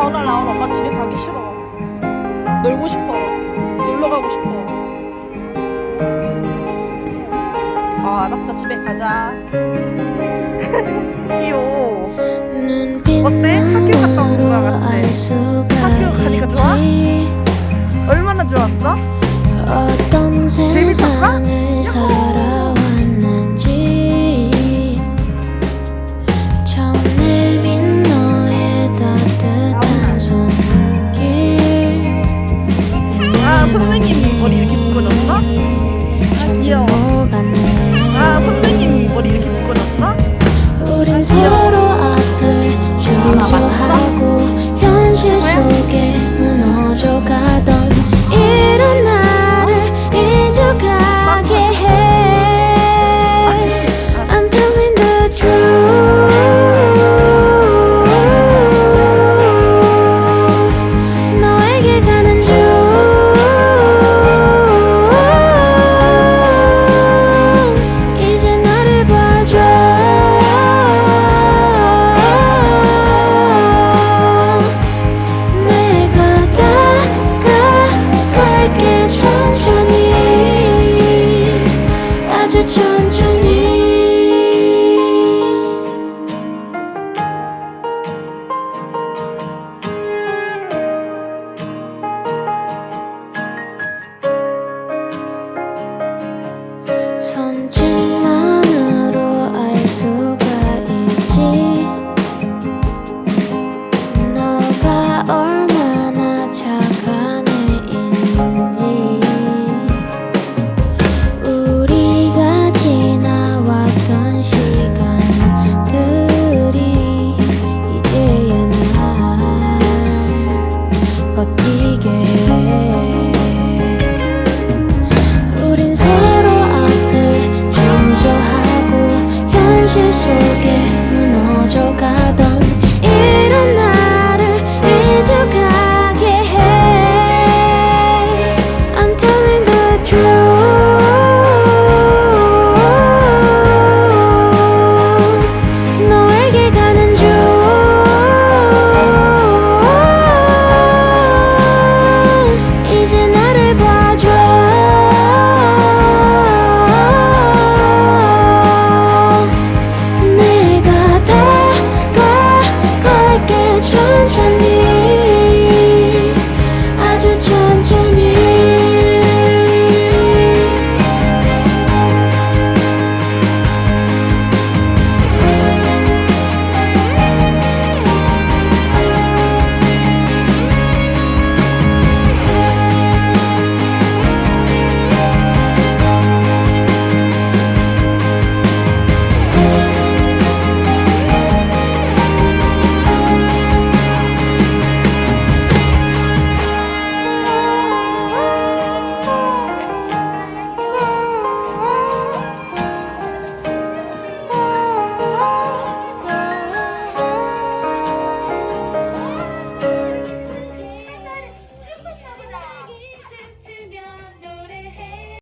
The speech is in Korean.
다음날 나온 엄마 집에 가기 싫어. 놀고 싶어. 놀러 가고 싶어. 아, 알았어. 집에 가자. 이오. 어때? 학교 갔다 온 거야, 같아. 학교 가니까 좋아? 얼마나 좋았어? 재밌었어? 사장님 머리 이렇게 묶어놓은 거? 아, 귀여워.